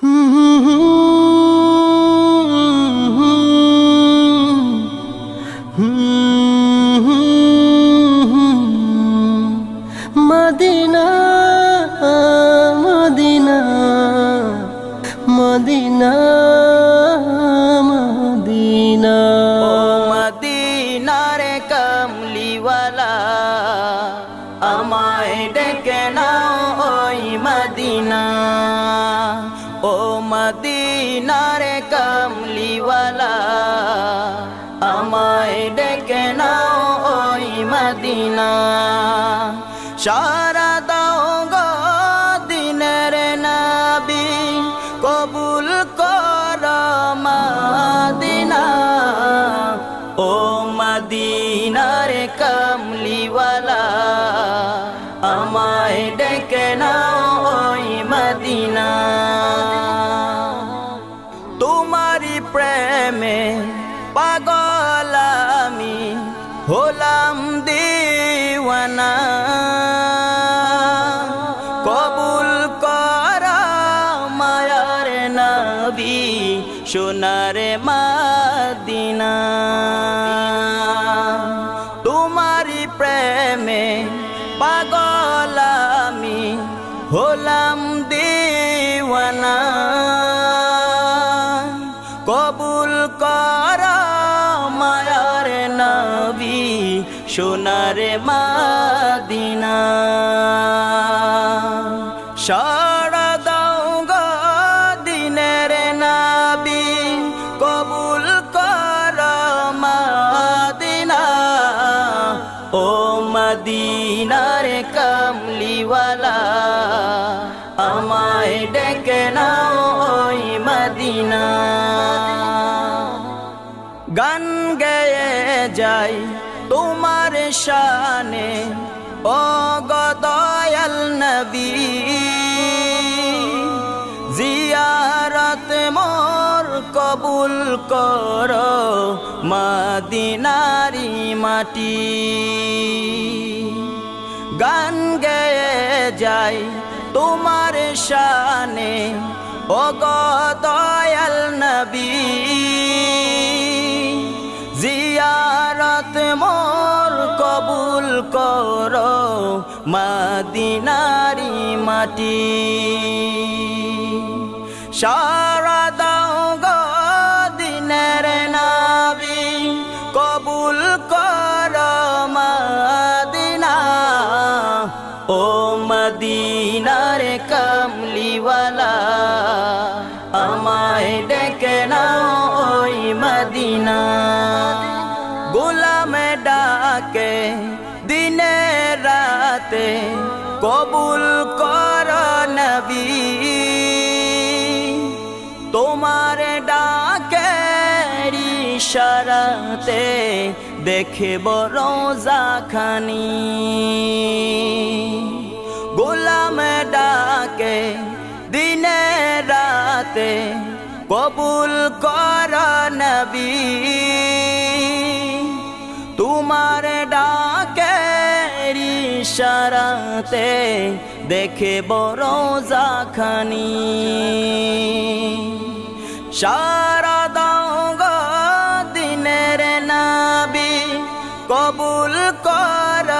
Medina Medina Medina Medina. ও মদিনার কমলিওয়ালা আমায় ডেকে নাও ওই মদিনা। ও মদিনার কমলিওয়ালা, আমায় ডেকে নাও ওই মদিনা। সারা দাও গো দিনের নাবি, কবুল কর মাদিনা। ও মদিনার কমলিওয়ালা, আমায় ডেকে নাও ওই মদিনা। সোনার মাদিনা। তোমারি প্রেমে পাগল আমি হলাম দিওয়ানা। কবুল কর মায়ার নবী, সোনার মাদিনা। সারা মদিনার কমলিওয়ালা, আমায় ডেকে নাও ওই মদিনা। গান গেয়ে যাই তোমার শানে ও গদয়াল নবী। জিয়ারত মোর কবুল কর মদিনারি মাটি। গান গেয়ে যাই তোমার শানে। ও গদয়াল নবী, জিয়ারত মোর কবুল কর মদিনারি মাটি। সারা ডাকে দিনে রাতে কবুল কর নবী। তোমার ডাকে ইশারাতে দেখে বড় খানি। গোলাম ডাকে দিনে রাতে কবুল কর নবী। ইশারাতে দেখে বড় খানি সারা দাও গো দিনের নাবি, কবুল কর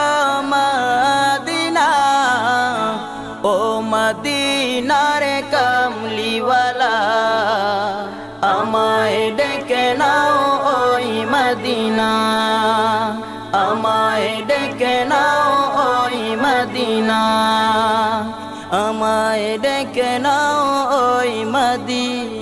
ও মদিনার কমলিওয়ালা, আমায় ডেকে নাও ওই মদিনা। মদিনা। আমায় ডেকে নাও ওই মদিনা।